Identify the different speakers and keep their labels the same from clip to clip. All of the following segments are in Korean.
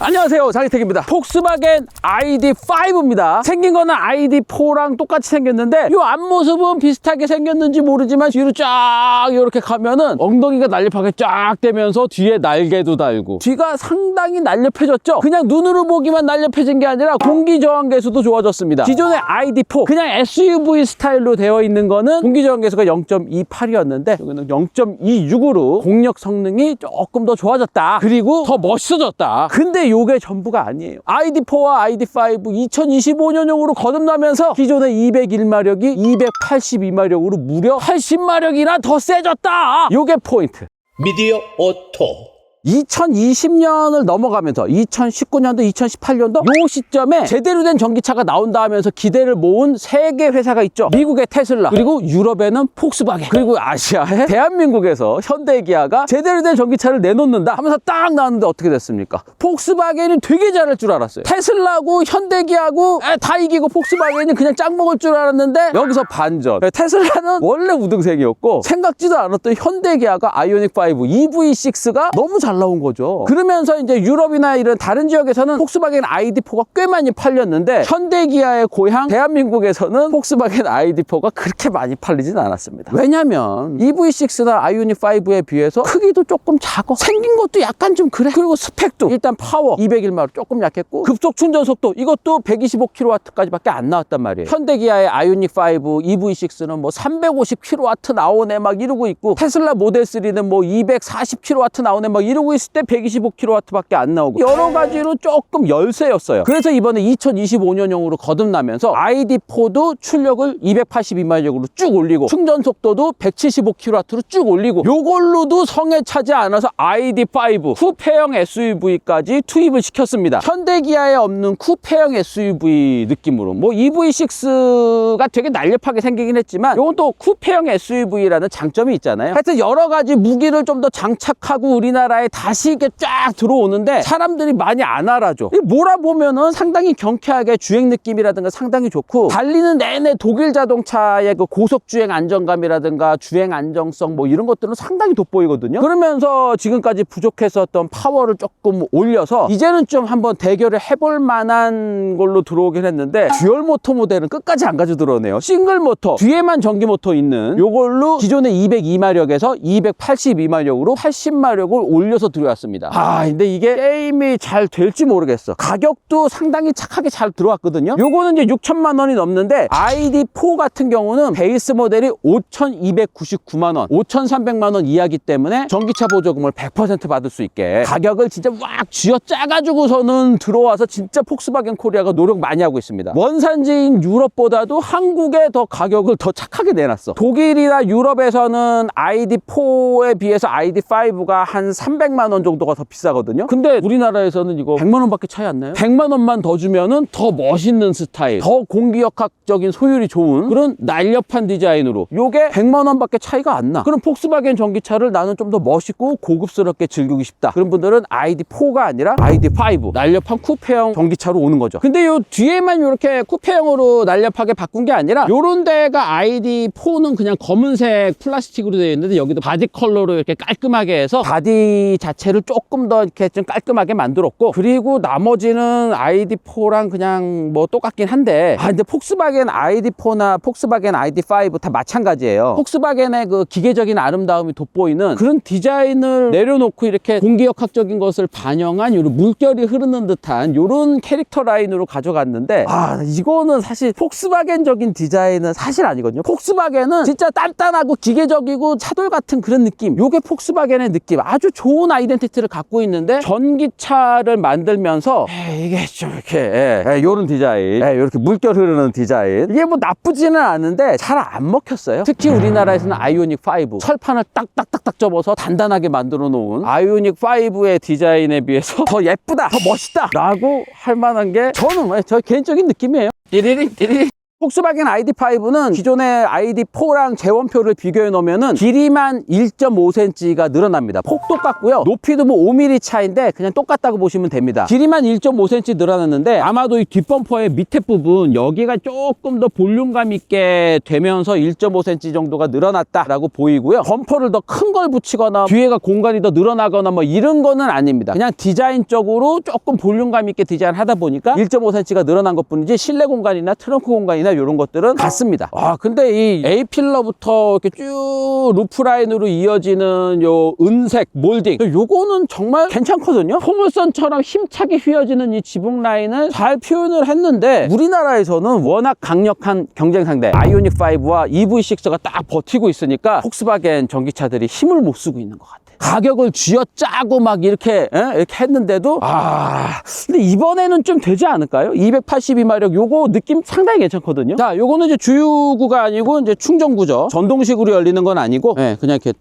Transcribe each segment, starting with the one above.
Speaker 1: 안녕하세요. 장희택입니다. 폭스바겐 ID5입니다. 생긴 거는 ID4랑 똑같이 생겼는데 이 앞모습은 비슷하게 생겼는지 모르지만 뒤로 쫙 이렇게 가면은 엉덩이가 날렵하게 쫙 되면서 뒤에 날개도 달고 뒤가 상당히 날렵해졌죠? 그냥 눈으로 보기만 날렵해진 게 아니라 공기 저항 계수도 좋아졌습니다. 기존의 ID4 그냥 SUV 스타일로 되어 있는 거는 공기 저항 계수가 0.28이었는데 여기는 0.26으로 공력 성능이 조금 더 좋아졌다. 그리고 더 멋있어졌다. 근데 요게 전부가 아니에요. ID4와 ID5 2025년용으로 거듭나면서 기존의 201마력이 282마력으로 무려 80마력이나 더 세졌다. 요게 포인트.
Speaker 2: 미디어 오토
Speaker 1: 2020년을 넘어가면서 2019년도, 2018년도 요 시점에 제대로 된 전기차가 나온다 하면서 기대를 모은 세 개 회사가 있죠. 미국의 테슬라, 그리고 유럽에는 폭스바겐, 그리고 아시아의 대한민국에서 현대기아가 제대로 된 전기차를 내놓는다 하면서 딱 나왔는데 어떻게 됐습니까? 폭스바겐이 되게 잘할 줄 알았어요. 테슬라고 현대기아고 에, 다 이기고 폭스바겐이 그냥 짱 먹을 줄 알았는데 여기서 반전. 테슬라는 원래 우등생이었고 생각지도 않았던 현대기아가 아이오닉5 EV6가 너무 잘 나온 거죠. 그러면서 이제 유럽이나 이런 다른 지역에서는 폭스바겐 ID4가 꽤 많이 팔렸는데 현대기아의 고향 대한민국에서는 폭스바겐 ID4가 그렇게 많이 팔리진 않았습니다. 왜냐면 EV6나 아이오닉5에 비해서 크기도 조금 작아. 생긴 것도 약간 좀 그래. 그리고 스펙도 일단 파워 201마력 조금 약했고 급속 충전 속도 이것도 125kW까지밖에 안 나왔단 말이에요. 현대기아의 아이오닉5 EV6는 뭐 350kW 나오네 막 이러고 있고 테슬라 모델 3는 뭐 240kW 나오네 막 이러고 있을 때 125kW밖에 안 나오고 여러 가지로 조금 열세였어요. 그래서 이번에 2025년형으로 거듭나면서 ID4도 출력을 282마력으로 쭉 올리고 충전 속도도 175kW로 쭉 올리고 요걸로도 성에 차지 않아서 ID5 쿠페형 SUV까지 투입을 시켰습니다. 현대기아에 없는 쿠페형 SUV 느낌으로 뭐 EV6가 되게 날렵하게 생기긴 했지만 또 쿠페형 SUV라는 장점이 있잖아요. 하여튼 여러 가지 무기를 좀 더 장착하고 우리나라에 다시 이렇게 쫙 들어오는데 사람들이 많이 안 알아줘. 이 몰아보면은 상당히 경쾌하게 주행 느낌이라든가 상당히 좋고 달리는 내내 독일 자동차의 그 고속 주행 안정감이라든가 주행 안정성 뭐 이런 것들은 상당히 돋보이거든요. 그러면서 지금까지 부족했었던 파워를 조금 올려서 이제는 좀 한번 대결을 해볼 만한 걸로 들어오긴 했는데 듀얼 모터 모델은 끝까지 안 가져 들어오네요. 싱글 모터 뒤에만 전기 모터 있는 요걸로 기존의 202마력에서 282마력으로 80마력을 올려 서 들어왔습니다. 아 근데 이게 게임이 잘 될지 모르겠어. 가격도 상당히 착하게 잘 들어왔거든요. 요거는 이제 6천만 원이 넘는데 ID4 같은 경우는 베이스 모델이 5,299만 원, 5,300만 원 이하기 때문에 전기차 보조금을 100% 받을 수 있게 가격을 진짜 막 쥐어 짜가지고서는 들어와서 진짜 폭스바겐 코리아가 노력 많이 하고 있습니다. 원산지인 유럽보다도 한국에 더 가격을 더 착하게 내놨어. 독일이나 유럽에서는 ID4에 비해서 ID5가 한 300만 원 정도가 더 비싸거든요. 근데 우리나라에서는 이거 100만 원밖에 차이 안 나요? 100만 원만 더 주면은 더 멋있는 스타일, 더 공기역학적인 소율이 좋은 그런 날렵한 디자인으로 요게 100만 원밖에 차이가 안 나. 그럼 폭스바겐 전기차를 나는 좀 더 멋있고 고급스럽게 즐기고 싶다. 그런 분들은 ID4가 아니라 ID5 날렵한 쿠페형 전기차로 오는 거죠. 근데 요 뒤에만 이렇게 쿠페형으로 날렵하게 바꾼 게 아니라 요런 데가 ID4는 그냥 검은색 플라스틱으로 되어 있는데 여기도 바디 컬러로 이렇게 깔끔하게 해서 바디 자체를 조금 더 이렇게 좀 깔끔하게 만들었고 그리고 나머지는 ID4랑 그냥 뭐 똑같긴 한데 아 근데 폭스바겐 ID4나 폭스바겐 ID5 다 마찬가지예요. 폭스바겐의 그 기계적인 아름다움이 돋보이는 그런 디자인을 내려놓고 이렇게 공기역학적인 것을 반영한 이런 물결이 흐르는 듯한 이런 캐릭터 라인으로 가져갔는데 아 이거는 사실 폭스바겐적인 디자인은 사실 아니거든요. 폭스바겐은 진짜 단단하고 기계적이고 차돌 같은 그런 느낌. 요게 폭스바겐의 느낌. 아주 좋은 아이덴티티를 갖고 있는데 전기차를 만들면서 에이, 이게 좀 이렇게 요런 디자인, 예, 이렇게 물결 흐르는 디자인. 이게 뭐 나쁘지는 않은데 잘 안 먹혔어요. 특히 우리나라에서는 아이오닉 5 철판을 딱딱딱딱 접어서 단단하게 만들어 놓은 아이오닉 5의 디자인에 비해서 더 예쁘다, 더 멋있다 라고 할 만한 게 저는 저 개인적인 느낌이에요. 띠리리 띠리리 폭스바겐 ID5는 기존의 ID4랑 재원표를 비교해 놓으면은 길이만 1.5cm가 늘어납니다. 폭 똑같고요. 높이도 뭐 5mm 차인데 그냥 똑같다고 보시면 됩니다. 길이만 1.5cm 늘어났는데 아마도 이 뒷범퍼의 밑에 부분 여기가 조금 더 볼륨감 있게 되면서 1.5cm 정도가 늘어났다라고 보이고요. 범퍼를 더 큰 걸 붙이거나 뒤에가 공간이 더 늘어나거나 뭐 이런 거는 아닙니다. 그냥 디자인적으로 조금 볼륨감 있게 디자인하다 보니까 1.5cm가 늘어난 것 뿐이지 실내 공간이나 트렁크 공간이나 이런 것들은 같습니다. 아, 근데 이 A 필러부터 이렇게 쭉 루프 라인으로 이어지는 요 은색 몰딩 요거는 정말 괜찮거든요. 포물선처럼 힘차게 휘어지는 이 지붕 라인을 잘 표현을 했는데 우리나라에서는 워낙 강력한 경쟁 상대 아이오닉 5와 EV6가 딱 버티고 있으니까 폭스바겐 전기차들이 힘을 못 쓰고 있는 것 같아. 가격을 쥐어짜고 막 이렇게 에? 이렇게 했는데도 아 근데 이번에는 좀 되지 않을까요? 282마력 요거 느낌 상당히 괜찮거든요. 자, 요거는 이제 주유구가 아니고 이제 충전구죠. 전동식으로 열리는 건 아니고 예, 그냥 이렇게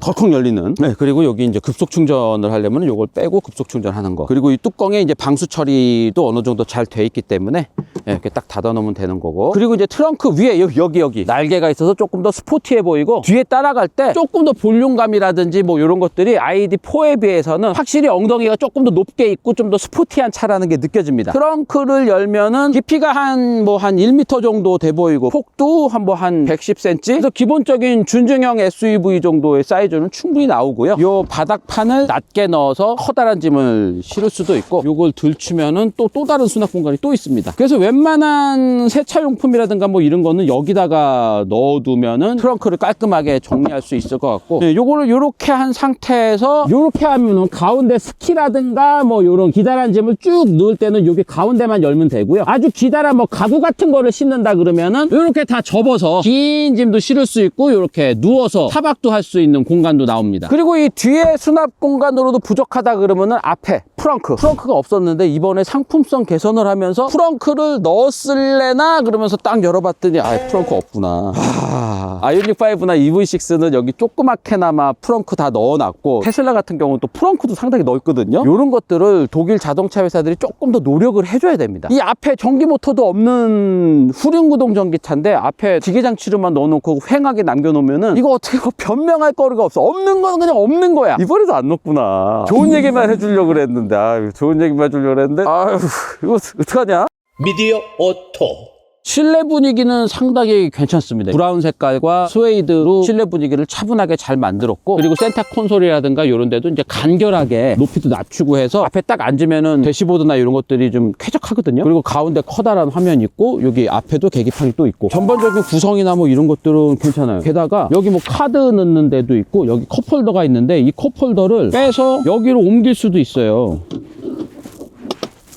Speaker 1: 덜컥 열리는. 네, 그리고 여기 이제 급속 충전을 하려면 요걸 빼고 급속 충전하는 거. 그리고 이 뚜껑에 이제 방수 처리도 어느 정도 잘 돼 있기 때문에 예, 이렇게 딱 닫아 놓으면 되는 거고. 그리고 이제 트렁크 위에 여기 여기 날개가 있어서 조금 더 스포티해 보이고 뒤에 따라갈 때 조금 더 볼륨감이라든지 뭐 이런 것들이 ID4에 비해서는 확실히 엉덩이가 조금 더 높게 있고 좀 더 스포티한 차라는 게 느껴집니다. 트렁크를 열면은 깊이가 한 뭐한 1m 정도 돼 보이고 폭도 한뭐 한 110cm. 그래서 기본적인 준중형 SUV 정도의 사이즈 는 충분히 나오고요. 요 바닥판을 낮게 넣어서 커다란 짐을 실을 수도 있고 요걸 들추면은 또 또 다른 수납 공간이 또 있습니다. 그래서 웬만한 세차용품이라든가 뭐 이런 거는 여기다가 넣어두면은 트렁크를 깔끔하게 정리할 수 있을 것 같고 네, 요거를 요렇게 한 상태에서 요렇게 하면은 가운데 스키라든가 뭐 요런 기다란 짐을 쭉 넣을 때는 여기 가운데만 열면 되고요. 아주 기다란 뭐 가구 같은 거를 싣는다 그러면은 요렇게 다 접어서 긴 짐도 실을 수 있고 요렇게 누워서 타박도 할 수 있는 공간 도 나옵니다. 그리고 이 뒤에 수납 공간으로도 부족하다 그러면은 앞에 프렁크. 프렁크가 없었는데 이번에 상품성 개선을 하면서 프렁크를 넣었을래나 그러면서 딱 열어봤더니 아 프렁크 없구나. 아, 아이오닉 5나 EV6는 여기 조그맣게나마 프렁크 다 넣어놨고 테슬라 같은 경우는 또 프렁크도 상당히 넓거든요. 이런 것들을 독일 자동차 회사들이 조금 더 노력을 해줘야 됩니다. 이 앞에 전기 모터도 없는 후륜구동 전기차인데 앞에 기계장치로만 넣어놓고 휑하게 남겨놓으면은 이거 어떻게 뭐 변명할 거리가 없어. 없는 건 그냥 없는 거야. 이번에도 안 넣었구나. 좋은 얘기만 해주려고 그랬는데 아유 좋은 얘기만 해주려고 그랬는데? 아유. 이거 어떡하냐?
Speaker 2: 미디어 오토
Speaker 1: 실내 분위기는 상당히 괜찮습니다. 브라운 색깔과 스웨이드로 실내 분위기를 차분하게 잘 만들었고 그리고 센터 콘솔이라든가 이런 데도 이제 간결하게 높이도 낮추고 해서 앞에 딱 앉으면은 대시보드나 이런 것들이 좀 쾌적하거든요. 그리고 가운데 커다란 화면 있고 여기 앞에도 계기판이 또 있고 전반적인 구성이나 뭐 이런 것들은 괜찮아요. 게다가 여기 뭐 카드 넣는 데도 있고 여기 컵홀더가 있는데 이 컵홀더를 빼서 여기로 옮길 수도 있어요.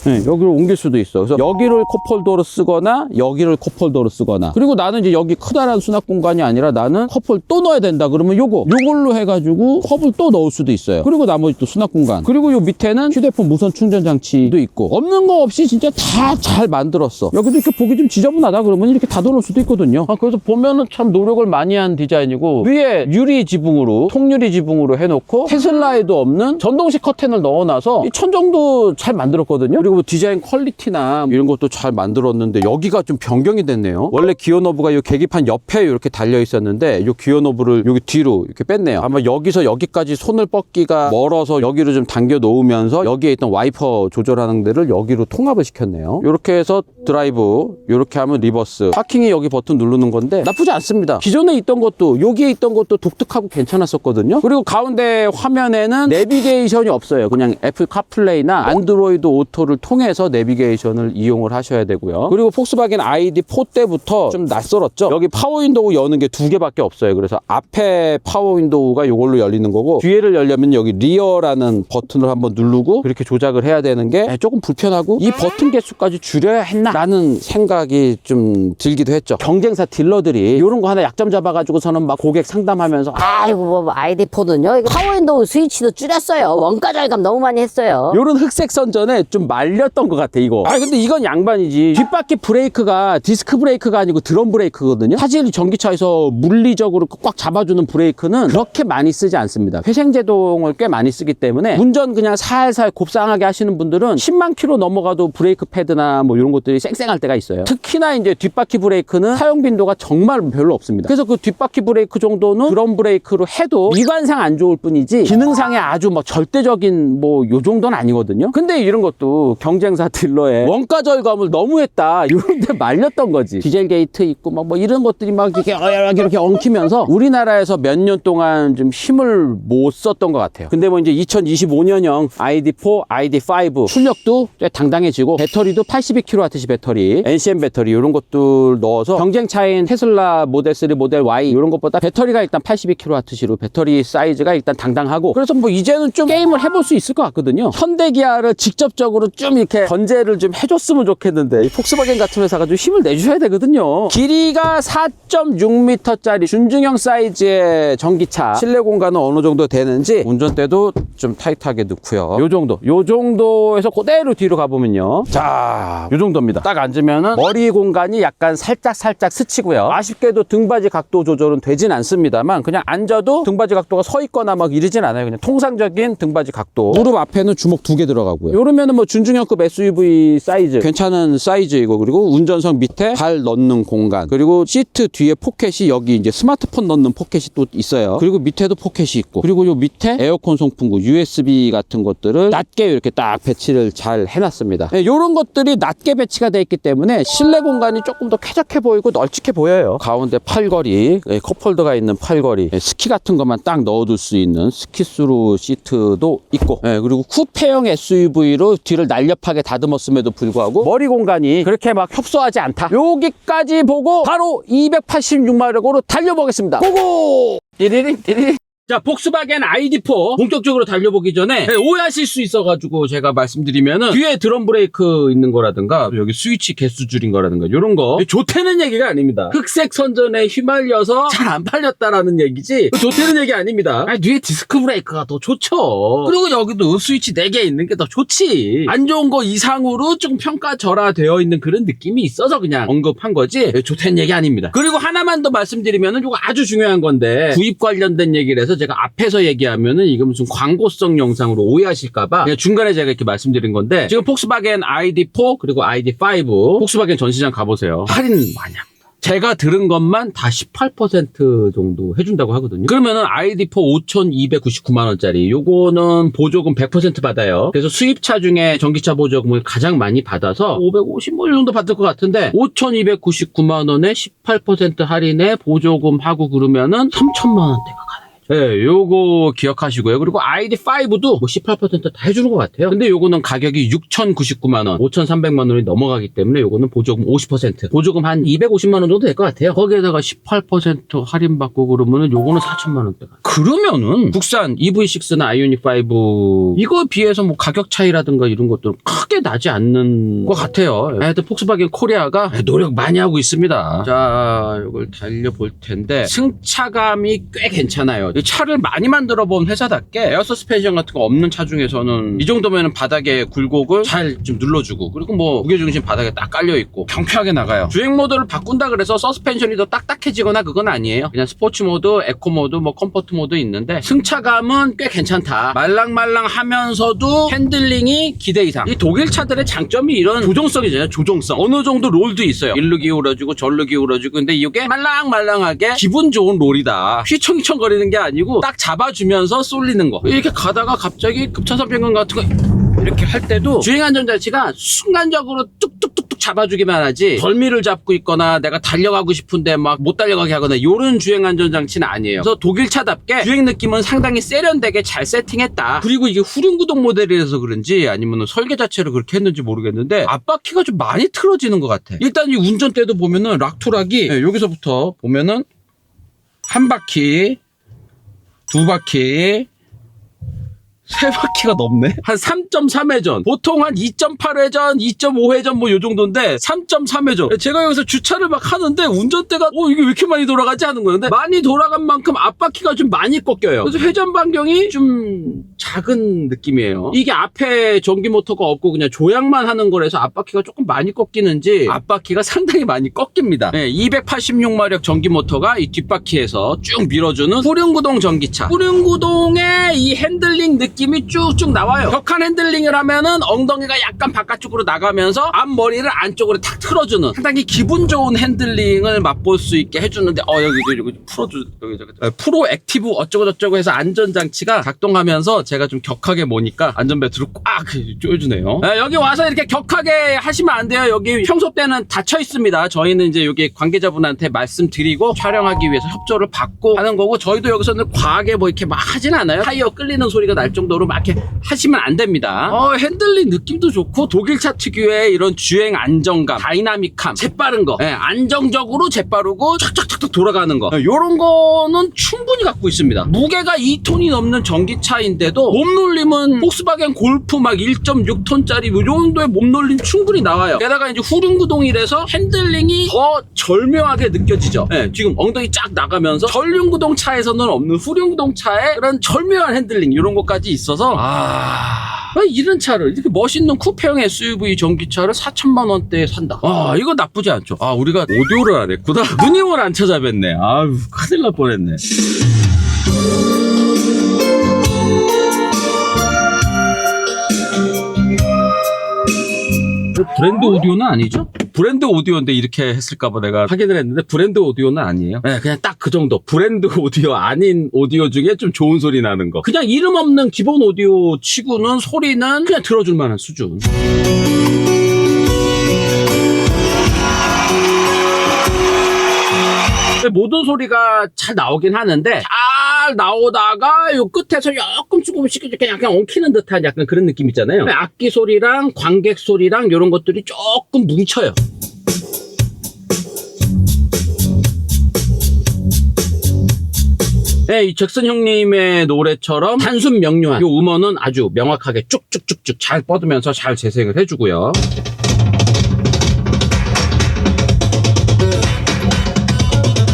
Speaker 1: 네, 여기로 옮길 수도 있어. 그래서 여기를 컵홀더로 쓰거나 여기를 컵홀더로 쓰거나. 그리고 나는 이제 여기 크다란 수납 공간이 아니라 나는 컵을 또 넣어야 된다. 그러면 요거 요걸로 해가지고 컵을 또 넣을 수도 있어요. 그리고 나머지 또 수납 공간. 그리고 요 밑에는 휴대폰 무선 충전 장치도 있고 없는 거 없이 진짜 다 잘 만들었어. 여기도 이렇게 보기 좀 지저분하다 그러면 이렇게 닫아놓을 수도 있거든요. 아, 그래서 보면은 참 노력을 많이 한 디자인이고 위에 유리 지붕으로 통유리 지붕으로 해놓고 테슬라에도 없는 전동식 커튼을 넣어놔서 이 천정도 잘 만들었거든요. 그리고 뭐 디자인 퀄리티나 이런 것도 잘 만들었는데 여기가 좀 변경이 됐네요. 원래 기어 노브가 이 계기판 옆에 이렇게 달려 있었는데 이 기어 노브를 여기 뒤로 이렇게 뺐네요. 아마 여기서 여기까지 손을 뻗기가 멀어서 여기로 좀 당겨 놓으면서 여기에 있던 와이퍼 조절하는 데를 여기로 통합을 시켰네요. 이렇게 해서 드라이브, 이렇게 하면 리버스. 파킹이 여기 버튼 누르는 건데 나쁘지 않습니다. 기존에 있던 것도 여기에 있던 것도 독특하고 괜찮았었거든요. 그리고 가운데 화면에는 내비게이션이 없어요. 그냥 애플 카플레이나 안드로이드 오토를 통해서 내비게이션을 이용을 하셔야 되고요. 그리고 폭스바겐 ID4 때부터 좀 낯설었죠. 여기 파워 윈도우 여는 게 두 개밖에 없어요. 그래서 앞에 파워 윈도우가 이걸로 열리는 거고 뒤에를 열려면 여기 리어라는 버튼을 한번 누르고 그렇게 조작을 해야 되는 게 조금 불편하고 이 버튼 개수까지 줄여야 했나라는 생각이 좀 들기도 했죠. 경쟁사 딜러들이 이런 거 하나 약점 잡아가지고서는 막 고객 상담하면서 아,
Speaker 3: 아이고 뭐 아이디포는요 이거 파워 윈도우 스위치도 줄였어요 원가 절감 너무 많이 했어요
Speaker 1: 요런 흑색 선전에 좀 말 렸던 것 같아 이거. 아 근데 이건 양반이지. 뒷바퀴 브레이크가 디스크 브레이크가 아니고 드럼 브레이크거든요. 사실 전기차에서 물리적으로 꽉 잡아주는 브레이크는 그렇게 많이 쓰지 않습니다. 회생제동을 꽤 많이 쓰기 때문에 운전 그냥 살살 곱상하게 하시는 분들은 10만 킬로 넘어가도 브레이크 패드나 뭐 이런 것들이 쌩쌩할 때가 있어요. 특히나 이제 뒷바퀴 브레이크는 사용 빈도가 정말 별로 없습니다. 그래서 그 뒷바퀴 브레이크 정도는 드럼 브레이크로 해도 미관상 안 좋을 뿐이지 기능상에 아주 뭐 절대적인 뭐 요 정도는 아니거든요. 근데 이런 것도 경쟁사 딜러의 원가 절감을 너무했다. 이런데 말렸던 거지. 디젤 게이트 있고 막 뭐 이런 것들이 막 이렇게 어야락 이렇게 엉키면서 우리나라에서 몇 년 동안 좀 힘을 못 썼던 것 같아요. 근데 뭐 이제 2025년형 ID4, ID5 출력도 꽤 당당해지고 배터리도 82kWh 배터리 NCM 배터리 이런 것들 넣어서 경쟁차인 테슬라 모델 3, 모델 Y 이런 것보다 배터리가 일단 82kWh로 배터리 사이즈가 일단 당당하고 그래서 뭐 이제는 좀 게임을 해볼 수 있을 것 같거든요. 현대 기아를 직접적으로 좀 이렇게 견제를 좀 해줬으면 좋겠는데 이 폭스바겐 같은 회사가 좀 힘을 내주셔야 되거든요. 길이가 4.6m짜리 준중형 사이즈의 전기차. 실내 공간은 어느 정도 되는지 운전대도 좀 타이트하게 넣고요. 요 정도. 요 정도에서 그대로 뒤로 가보면요. 자요 정도입니다. 딱 앉으면은 머리 공간이 약간 살짝 살짝 스치고요. 아쉽게도 등받이 각도 조절은 되진 않습니다만 그냥 앉아도 등받이 각도가 서 있거나 막 이러진 않아요. 그냥 통상적인 등받이 각도. 무릎 앞에는 주먹 두 개 들어가고요. 요러면은 뭐 준중형 급 SUV 사이즈. 괜찮은 사이즈이고 그리고 운전석 밑에 발 넣는 공간. 그리고 시트 뒤에 포켓이 여기 이제 스마트폰 넣는 포켓이 또 있어요. 그리고 밑에도 포켓이 있고. 그리고 요 밑에 에어컨 송풍구 USB 같은 것들을 낮게 이렇게 딱 배치를 잘 해놨습니다. 네, 요런 것들이 낮게 배치가 돼 있기 때문에 실내 공간이 조금 더 쾌적해 보이고 널찍해 보여요. 가운데 팔걸이 예, 컵홀더가 있는 팔걸이 예, 스키 같은 것만 딱 넣어둘 수 있는 스키스루 시트도 있고. 예, 그리고 쿠페형 SUV로 뒤를 날 렵하게 다듬었음에도 불구하고 머리 공간이 그렇게 막 협소하지 않다. 여기까지 보고 바로 286마력으로 달려보겠습니다. 고고! 띠리링 띠리링 자, 폭스바겐 ID4 본격적으로 달려보기 전에 네, 오해하실 수 있어가지고 제가 말씀드리면은 뒤에 드럼 브레이크 있는 거라든가 여기 스위치 개수 줄인 거라든가 이런 거 좋다는 얘기가 아닙니다. 흑색 선전에 휘말려서 잘 안 팔렸다라는 얘기지 좋다는 얘기 아닙니다. 아니, 뒤에 디스크 브레이크가 더 좋죠. 그리고 여기도 스위치 4개 있는 게 더 좋지. 안 좋은 거 이상으로 좀 평가절하되어 있는 그런 느낌이 있어서 그냥 언급한 거지 네, 좋다는 얘기 아닙니다. 그리고 하나만 더 말씀드리면은 이거 아주 중요한 건데 구입 관련된 얘기를 해서 제가 앞에서 얘기하면은 이거 무슨 광고성 영상으로 오해하실까봐 중간에 제가 이렇게 말씀드린 건데 지금 폭스바겐 ID4 그리고 ID5 폭스바겐 전시장 가보세요. 할인 많이 합니다. 제가 들은 것만 다 18% 정도 해준다고 하거든요. 그러면은 ID4 5,299만원짜리. 요거는 보조금 100% 받아요. 그래서 수입차 중에 전기차 보조금을 가장 많이 받아서 550만 정도 받을 것 같은데 5,299만원에 18% 할인에 보조금 하고 그러면은 3천만원대가 가능해요. 네, 요거 기억하시고요. 그리고 ID5도 뭐 18%다 해주는 것 같아요. 근데 요거는 가격이 6,099만원, 5,300만원이 넘어가기 때문에 요거는 보조금 50%. 보조금 한 250만원 정도 될 것 같아요. 거기에다가 18% 할인받고 그러면은 요거는 4천만원대가. 그러면은 국산 EV6나 아이오닉5 이거에 비해서 뭐 가격 차이라든가 이런 것들은 크게 나지 않는 것 같아요. 하여튼 폭스바겐 코리아가 노력 많이 하고 있습니다. 자, 이걸 달려볼 텐데 승차감이 꽤 괜찮아요. 이 차를 많이 만들어 본 회사답게 에어 서스펜션 같은 거 없는 차 중에서는 이 정도면 바닥에 굴곡을 잘 좀 눌러주고 그리고 뭐 무게중심 바닥에 딱 깔려 있고 경쾌하게 나가요. 주행 모드를 바꾼다 그래서 서스펜션이 더 딱딱해지거나 그건 아니에요. 그냥 스포츠 모드, 에코 모드, 뭐 컴포트 모드 있는데 승차감은 꽤 괜찮다. 말랑말랑 하면서도 핸들링이 기대 이상. 이 독일 차들의 장점이 이런 조종성이잖아요. 조종성. 어느 정도 롤도 있어요. 일로 기울어지고 절로 기울어지고 근데 이게 말랑말랑하게 기분 좋은 롤이다. 휘청휘청 거리는 게 아니 고 딱 잡아주면서 쏠리는 거. 이렇게 가다가 갑자기 급차선 변경 같은 거 이렇게 할 때도 주행 안전 장치가 순간적으로 뚝뚝뚝뚝 잡아주기만 하지 덜미를 잡고 있거나 내가 달려가고 싶은데 막 못 달려가게 하거나 이런 주행 안전 장치는 아니에요. 그래서 독일 차답게 주행 느낌은 상당히 세련되게 잘 세팅했다. 그리고 이게 후륜 구동 모델이라서 그런지 아니면 설계 자체를 그렇게 했는지 모르겠는데 앞바퀴가 좀 많이 틀어지는 것 같아. 일단 이 운전대도 보면은 락토락이 네, 여기서부터 보면은 한 바퀴 두 바퀴 세 바퀴가 넘네? 한 3.3회전. 보통 한 2.8회전, 2.5회전 뭐 요 정도인데 3.3회전. 제가 여기서 주차를 막 하는데 운전대가 어 이게 왜 이렇게 많이 돌아가지 하는. 근데 많이 돌아간 만큼 앞바퀴가 좀 많이 꺾여요. 그래서 회전 반경이 좀 작은 느낌이에요. 이게 앞에 전기 모터가 없고 그냥 조향만 하는 거라서 앞바퀴가 조금 많이 꺾이는지 앞바퀴가 상당히 많이 꺾입니다. 286마력 전기 모터가 이 뒷바퀴에서 쭉 밀어주는 후륜구동 전기차. 후륜구동의 이 핸들링 느낌 이 쭉쭉 나와요. 격한 핸들링을 하면은 엉덩이가 약간 바깥쪽으로 나가면서 앞머리를 안쪽으로 탁 틀어주는 상당히 기분 좋은 핸들링을 맛볼 수 있게 해주는데 어 여기 여기 여기 풀어주 여기 저기 어, 프로 액티브 어쩌고 저쩌고 해서 안전장치가 작동하면서 제가 좀 격하게 모니까 안전벨트를 꽉 조여주네요. 아, 여기 와서 이렇게 격하게 하시면 안 돼요. 여기 평소 때는 닫혀 있습니다. 저희는 이제 여기 관계자분한테 말씀드리고 촬영하기 위해서 협조를 받고 하는 거고 저희도 여기서는 과하게 뭐 이렇게 막 하진 않아요. 타이어 끌리는 소리가 날 정도 로 막 이렇게 하시면 안 됩니다. 어, 핸들링 느낌도 좋고 독일차 특유의 이런 주행 안정감, 다이나믹함, 재빠른 거, 예, 안정적으로 재빠르고 촥촥촥촥 돌아가는 거 이런 거는 충분히 갖고 있습니다. 무게가 2톤이 넘는 전기차인데도 몸놀림은 폭스바겐 골프 막 1.6톤짜리 뭐이 정도의 몸놀림 충분히 나와요. 게다가 이제 후륜구동이라서 핸들링이 더 절묘하게 느껴지죠. 예, 지금 엉덩이 쫙 나가면서 전륜구동 차에서는 없는 후륜구동 차의 그런 절묘한 핸들링 이런 것까지 있어 서아왜 이런 차를 이렇게 멋있는 쿠페형 SUV 전기차를 4천만 원대에 산다. 아 이거 나쁘지 않죠. 아 우리가 오디오를 안 했구나. 누님을 안 찾아뵀네. 아유 큰일 날 뻔했네. 브랜드 오디오는 아니죠? 브랜드 오디오인데 이렇게 했을까봐 내가 확인을 했는데 브랜드 오디오는 아니에요. 네, 그냥 딱 그 정도. 브랜드 오디오 아닌 오디오 중에 좀 좋은 소리 나는 거. 그냥 이름 없는 기본 오디오 치고는 소리는 그냥 들어줄 만한 수준. 모든 소리가 잘 나오긴 하는데 잘 나오다가 요 끝에서 조금 조금씩 이렇게 약간 엉키는 듯한 약간 그런 느낌 있잖아요. 악기 소리랑 관객 소리랑 이런 것들이 조금 뭉쳐요. 네, 이 잭슨 형님의 노래처럼 단순 명료한 이 음원은 아주 명확하게 쭉쭉쭉쭉 잘 뻗으면서 잘 재생을 해주고요.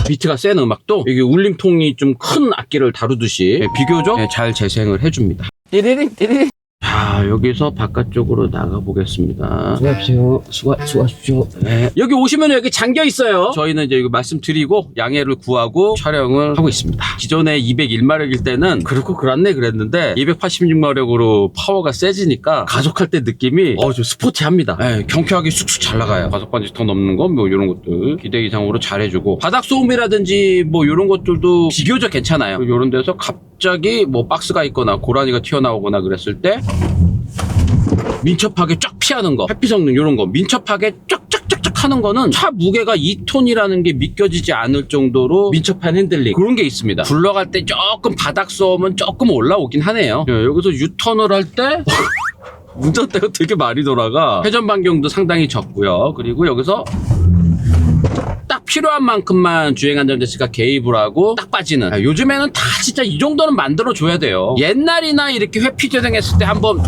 Speaker 1: 비트가 센 음악도 이게 울림통이 좀 큰 악기를 다루듯이 예, 비교적 예, 잘 재생을 해줍니다. 띠리링 띠리링. 자 여기서 바깥쪽으로 나가 보겠습니다. 수고하십시오. 수고 수고하십시오. 네. 여기 오시면 여기 잠겨 있어요. 저희는 이제 이거 말씀드리고 양해를 구하고 촬영을 하고 있습니다. 기존에 201마력일 때는 그렇고 그렇네 그랬는데 286마력으로 파워가 세지니까 가속할 때 느낌이 어 좀 스포티합니다. 예, 경쾌하게 쑥쑥 잘 나가요. 가속 반지 더 넘는 거 뭐 이런 것들 기대 이상으로 잘해주고 바닥 소음이라든지 뭐 이런 것들도 비교적 괜찮아요. 이런 데서 갑자기 뭐 박스가 있거나 고라니가 튀어나오거나 그랬을 때 민첩하게 쫙 피하는 거, 회피 성능 이런 거 민첩하게 쫙쫙쫙쫙 하는 거는 차 무게가 2톤이라는 게 믿겨지지 않을 정도로 민첩한 핸들링 그런 게 있습니다. 굴러갈 때 조금 바닥 소음은 조금 올라오긴 하네요. 예, 여기서 유턴을 할 때 운전대가 되게 많이 돌아가 회전 반경도 상당히 적고요. 그리고 여기서 딱 필요한 만큼만 주행안전장치가 개입을 하고 딱 빠지는 아, 요즘에는 다 진짜 이 정도는 만들어줘야 돼요 옛날이나 이렇게 회피 재생했을 때 한번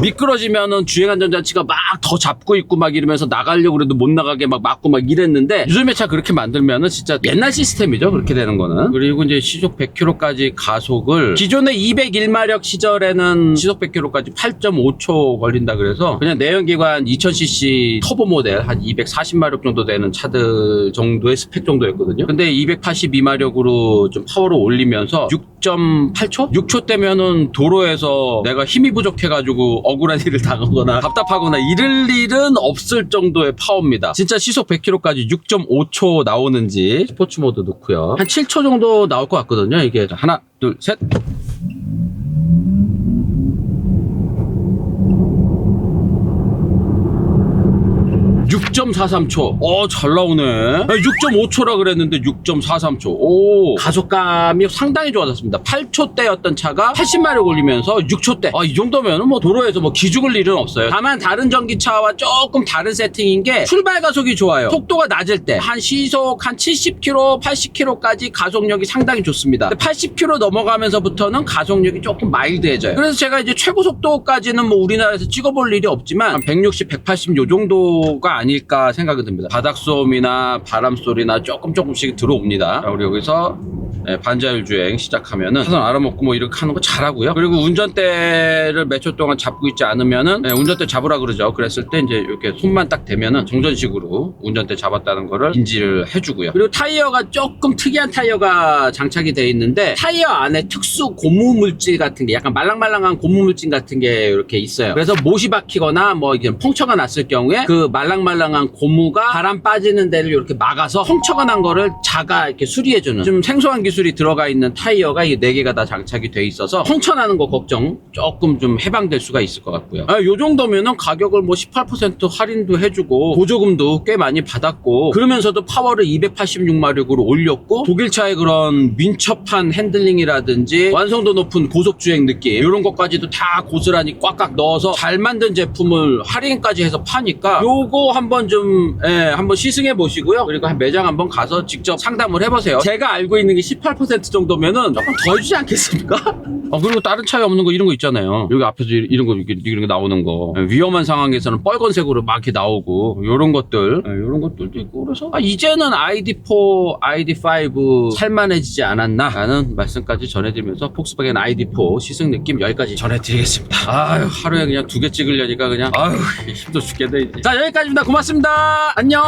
Speaker 1: 미끄러지면은 주행 안전장치가 막 더 잡고 있고 막 이러면서 나가려고 그래도 못 나가게 막 막고 막 이랬는데 요즘에 차 그렇게 만들면은 진짜 옛날 시스템이죠 그렇게 되는 거는 그리고 이제 시속 100km까지 가속을 기존의 201마력 시절에는 시속 100km까지 8.5초 걸린다 그래서 그냥 내연기관 2000cc 터보 모델 한 240마력 정도 되는 차들 정도의 스펙 정도였거든요 근데 282마력으로 좀 파워를 올리면서 6.8초? 6초 때면은 도로에서 내가 힘이 부족해가지고 억울한 일을 당하거나 답답하거나 이럴 일은 없을 정도의 파워입니다. 진짜 시속 100km까지 6.5초 나오는지 스포츠 모드 넣고요. 한 7초 정도 나올 것 같거든요. 이게 자, 하나, 둘, 셋. 6.43초. 어, 잘 나오네. 6.5초라 그랬는데 6.43초. 오, 가속감이 상당히 좋아졌습니다. 8초대였던 차가 80마력 올리면서 6초대. 아, 이 정도면 뭐 도로에서 뭐 기죽을 일은 없어요. 다만 다른 전기차와 조금 다른 세팅인 게 출발 가속이 좋아요. 속도가 낮을 때 한 시속 한 70km, 80km까지 가속력이 상당히 좋습니다. 80km 넘어가면서부터는 가속력이 조금 마일드해져요. 그래서 제가 이제 최고 속도까지는 뭐 우리나라에서 찍어볼 일이 없지만 한 160, 180 요 정도가 아닐까 생각이 듭니다. 바닥 소음이나 바람 소리나 조금 조금씩 들어옵니다. 자, 우리 여기서 네, 반자율 주행 시작하면은 차선 알아먹고 뭐 이렇게 하는 거 잘하고요. 그리고 운전대를 몇 초 동안 잡고 있지 않으면은 네, 운전대 잡으라 그러죠. 그랬을 때 이제 이렇게 손만 딱 대면은 정전식으로 운전대 잡았다는 거를 인지를 해주고요. 그리고 타이어가 조금 특이한 타이어가 장착이 돼 있는데 타이어 안에 특수 고무 물질 같은 게 약간 말랑말랑한 고무 물질 같은 게 이렇게 있어요. 그래서 못이 박히거나 뭐 이게 펑처가 났을 경우에 그 말랑말랑한 고무가 바람 빠지는 데를 이렇게 막아서 펑처가 난 거를 자가 이렇게 수리해주는 좀 생소한 기술 이 들어가 있는 타이어가 이게 네 개가 다 장착이 돼 있어서 나는 거 걱정 조금 좀 해방될 수가 있을 것 같고요. 아, 요 정도면은 가격을 뭐 18% 할인도 해주고 보조금도 꽤 많이 받았고 그러면서도 파워를 286마력으로 올렸고 독일차의 그런 민첩한 핸들링이라든지 완성도 높은 고속주행 느낌 이런 것까지도 다 고스란히 꽉꽉 넣어서 잘 만든 제품을 할인까지 해서 파니까 요거 한번 좀 예, 한번 시승해 보시고요 그리고 한 매장 한번 가서 직접 상담을 해보세요 제가 알고 있는 게 18% 정도면은 조금 더 해주지 않겠습니까? 아, 그리고 다른 차에 없는 거 이런 거 있잖아요 여기 앞에서 이- 이런 거 이런 거 나오는 거 예, 위험한 상황에서는 빨간색으로 막 이렇게 나오고 요런 것들 예, 요런 것들도 있고 그래서 아, 이제는 ID4, ID5 살만해지지 않았나 라는 말씀까지 전해드리면서 폭스바겐 ID4 시승 느낌 여기까지 전해드리겠습니다 아유 하루에 그냥 두 개 찍으려니까 그냥 아유 힘들어 죽겠네 이제 자 여기까지입니다 고맙습니다 안녕